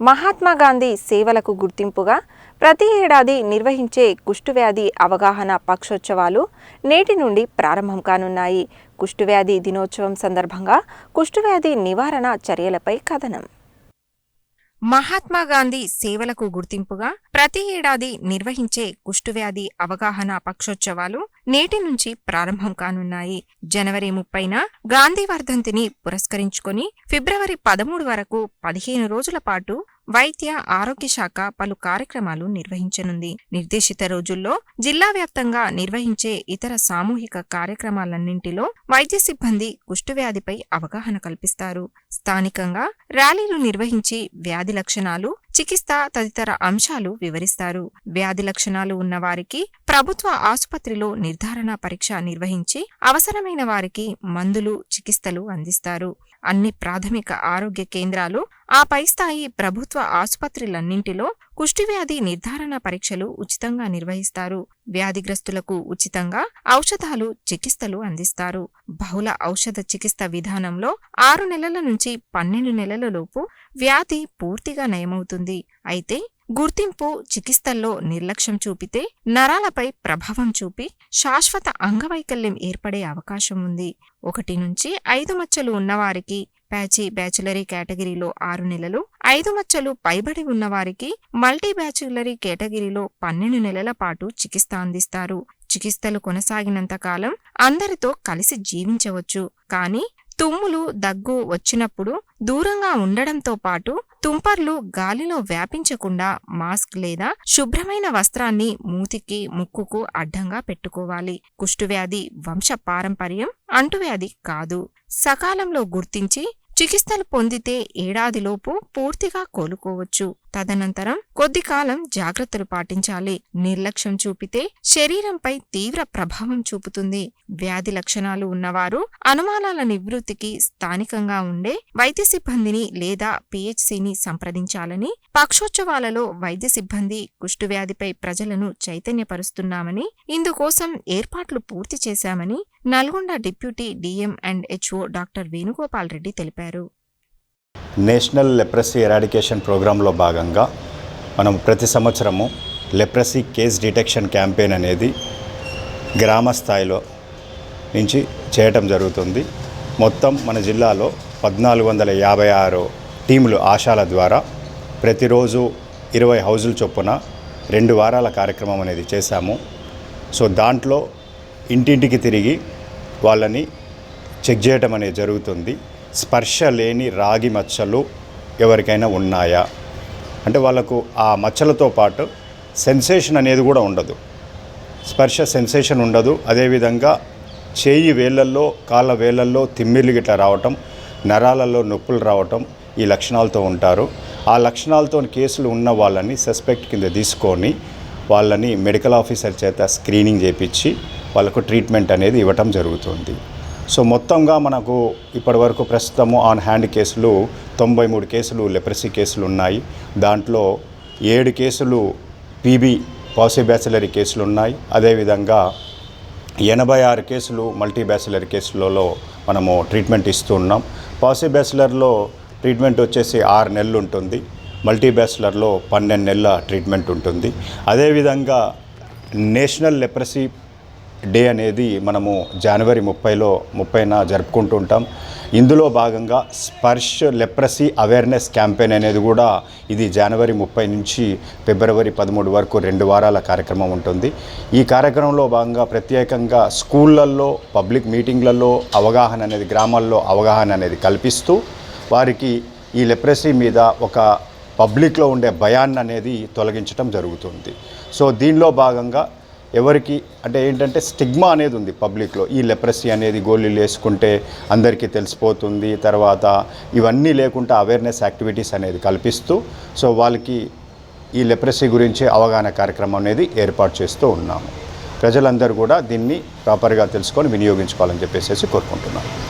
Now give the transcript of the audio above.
మహాత్మా గాంధీ సేవలకు గుర్తింపుగా ప్రతి ఏడాది నిర్వహించే కుష్టువ్యాధి అవగాహన పక్షోత్సవాలు నేటి నుండి ప్రారంభం కానున్నాయి. కుష్టువ్యాధి దినోత్సవం సందర్భంగా కుష్టువ్యాధి నివారణ చర్యలపై కథనం. మహాత్మా గాంధీ సేవలకు గుర్తింపుగా ప్రతి ఏడాది నిర్వహించే కుష్టువ్యాధి అవగాహన పక్షోత్సవాలు నేటి నుంచి ప్రారంభం కానున్నాయి. జనవరి ముప్పైన గాంధీ వర్ధంతిని పురస్కరించుకొని ఫిబ్రవరి పదమూడు వరకు పదిహేను రోజుల పాటు వైద్య ఆరోగ్య శాఖ పలు కార్యక్రమాలు నిర్వహించనుంది. నిర్దేశిత రోజుల్లో జిల్లా వ్యాప్తంగా నిర్వహించే ఇతర సామూహిక కార్యక్రమాలన్నింటిలో వైద్య సిబ్బంది కుష్టువ్యాధిపై అవగాహన కల్పిస్తారు. స్థానికంగా ర్యాలీలు నిర్వహించి వ్యాధి లక్షణాలు చికిత్స తదితర అంశాలు వివరిస్తారు. వ్యాధి లక్షణాలు ఉన్న వారికి ప్రభుత్వ ఆసుపత్రిలో నిర్ధారణ పరీక్ష నిర్వహించి అవసరమైన వారికి మందులు చికిత్సలు అందిస్తారు. అన్ని ప్రాథమిక ఆరోగ్య కేంద్రాలు ఆ పై స్థాయి ప్రభుత్వ ఆసుపత్రులన్నింటిలో కుష్టివ్యాధి నిర్ధారణ పరీక్షలు ఉచితంగా నిర్వహిస్తారు. వ్యాధిగ్రస్తులకు ఉచితంగా ఔషధాలు చికిత్సలు అందిస్తారు. బహుళ ఔషధ చికిత్స విధానంలో ఆరు నెలల నుంచి పన్నెండు నెలల లోపు వ్యాధి పూర్తిగా నయమవుతుంది. అయితే గుర్తింపు చికిత్సల్లో నిర్లక్ష్యం చూపితే నరాలపై ప్రభావం చూపి శాశ్వత అంగవైకల్యం ఏర్పడే అవకాశం ఉంది. ఒకటి నుంచి ఐదు మచ్చలు ఉన్నవారికి ప్యాచి బ్యాచులరీ కేటగిరీలో ఆరు నెలలు ఐదు మచ్చలు పైబడి ఉన్నవారికి మల్టీ బ్యాచులరీ కేటగిరీలో పన్నెండు నెలల పాటు చికిత్స అందిస్తారు. చికిత్సలు కొనసాగినంత కాలం అందరితో కలిసి జీవించవచ్చు. కానీ తుమ్ములు దగ్గు వచ్చినప్పుడు దూరంగా ఉండడంతో పాటు తుంపర్లు గాలిలో వ్యాపించకుండా మాస్క్ లేదా శుభ్రమైన వస్త్రాన్ని మూతికి ముక్కుకు అడ్డంగా పెట్టుకోవాలి. కుష్టువ్యాధి వంశ పారంపర్యం అంటువ్యాధి కాదు. సకాలంలో గుర్తించి చికిత్సలు పొందితే ఏడాదిలోపు పూర్తిగా కోలుకోవచ్చు. తదనంతరం కొద్ది కాలం జాగ్రత్తలు పాటించాలి. నిర్లక్ష్యం చూపితే శరీరంపై తీవ్ర ప్రభావం చూపుతుంది. వ్యాధి లక్షణాలు ఉన్నవారు అనుమానాల నివృత్తికి స్థానికంగా ఉండే వైద్య సిబ్బందిని లేదా పిహెచ్సిని సంప్రదించాలని పక్షోత్సవాలలో వైద్య సిబ్బంది కుష్టువ్యాధిపై ప్రజలను చైతన్యపరుస్తున్నామని ఇందుకోసం ఏర్పాట్లు పూర్తి చేశామని Nalgonda deputy DM and HO doctor Venugopal Reddy తెలిపారు. నేషనల్ లెప్రసీ ఎరాడికేషన్ ప్రోగ్రాంలో భాగంగా మనం ప్రతి సంవత్సరము లెప్రసీ కేస్ డిటెక్షన్ క్యాంపెయిన్ అనేది గ్రామ స్థాయిలో నుంచి చేయటం జరుగుతుంది. మొత్తం మన జిల్లాలో పద్నాలుగు వందల యాభై ఆరు టీములు ఆశాల ద్వారా ప్రతిరోజు ఇరవై హౌజుల చొప్పున రెండు వారాల కార్యక్రమం అనేది చేశాము. సో దాంట్లో ఇంటింటికి తిరిగి వాళ్ళని చెక్ చేయటం అనేది జరుగుతుంది. స్పర్శ లేని రాగి మచ్చలు ఎవరికైనా ఉన్నాయా? అంటే వాళ్ళకు ఆ మచ్చలతో పాటు సెన్సేషన్ అనేది కూడా ఉండదు. స్పర్శ సెన్సేషన్ ఉండదు. అదేవిధంగా చేయి వేళ్ళల్లో కాళ్ళ వేళ్ళల్లో తిమ్మిర్లు గిట్లా రావటం నరాలలో నొప్పులు రావటం ఈ లక్షణాలతో ఉంటారు. ఆ లక్షణాలతో కేసులు ఉన్న వాళ్ళని సస్పెక్ట్ కింద తీసుకొని వాళ్ళని మెడికల్ ఆఫీసర్ చేత స్క్రీనింగ్ చేపించి వాళ్ళకు ట్రీట్మెంట్ అనేది ఇవ్వటం జరుగుతుంది. సో మొత్తంగా మనకు ఇప్పటివరకు ప్రస్తుతము ఆన్ హ్యాండ్ కేసులు తొంభై మూడు కేసులు లెప్రసీ కేసులు ఉన్నాయి. దాంట్లో ఏడు కేసులు పీబీ పాసి బ్యాచిలరీ కేసులు ఉన్నాయి. అదేవిధంగా ఎనభై ఆరు కేసులు మల్టీ బ్యాచిలర్ కేసులలో మనము ట్రీట్మెంట్ ఇస్తూ ఉన్నాం. పాసి బ్యాచిలర్లో ట్రీట్మెంట్ వచ్చేసి ఆరు నెలలు ఉంటుంది. మల్టీ బ్యాచిలర్లో పన్నెండు నెలల ట్రీట్మెంట్ ఉంటుంది. అదేవిధంగా నేషనల్ లెప్రసీ డే అనేది మనము జనవరి ముప్పైలో ముప్పైన జరుపుకుంటూ ఉంటాం. ఇందులో భాగంగా స్పర్శ్ లెప్రసీ అవేర్నెస్ క్యాంపెయిన్ అనేది కూడా ఇది జనవరి ముప్పై నుంచి ఫిబ్రవరి పదమూడు వరకు రెండు వారాల కార్యక్రమం ఉంటుంది. ఈ కార్యక్రమంలో భాగంగా ప్రత్యేకంగా స్కూళ్ళల్లో పబ్లిక్ మీటింగ్లలో అవగాహన అనేది గ్రామాల్లో అవగాహన అనేది కల్పిస్తూ వారికి ఈ లెప్రసీ మీద ఒక పబ్లిక్లో ఉండే భయాన్ని అనేది తొలగించడం జరుగుతుంది. సో దీనిలో భాగంగా ఎవరికి అంటే ఏంటంటే స్టిగ్మా అనేది ఉంది పబ్లిక్లో. ఈ లెప్రసీ అనేది గోళీలు వేసుకుంటే అందరికీ తెలిసిపోతుంది. తర్వాత ఇవన్నీ లేకుండా అవేర్నెస్ యాక్టివిటీస్ అనేది కల్పిస్తూ సో వాళ్ళకి ఈ లెప్రసీ గురించి అవగాహన కార్యక్రమం అనేది ఏర్పాటు చేస్తూ ఉన్నాము. ప్రజలందరూ కూడా దీన్ని ప్రాపర్గా తెలుసుకొని వినియోగించుకోవాలని చెప్పేసి కోరుకుంటున్నాను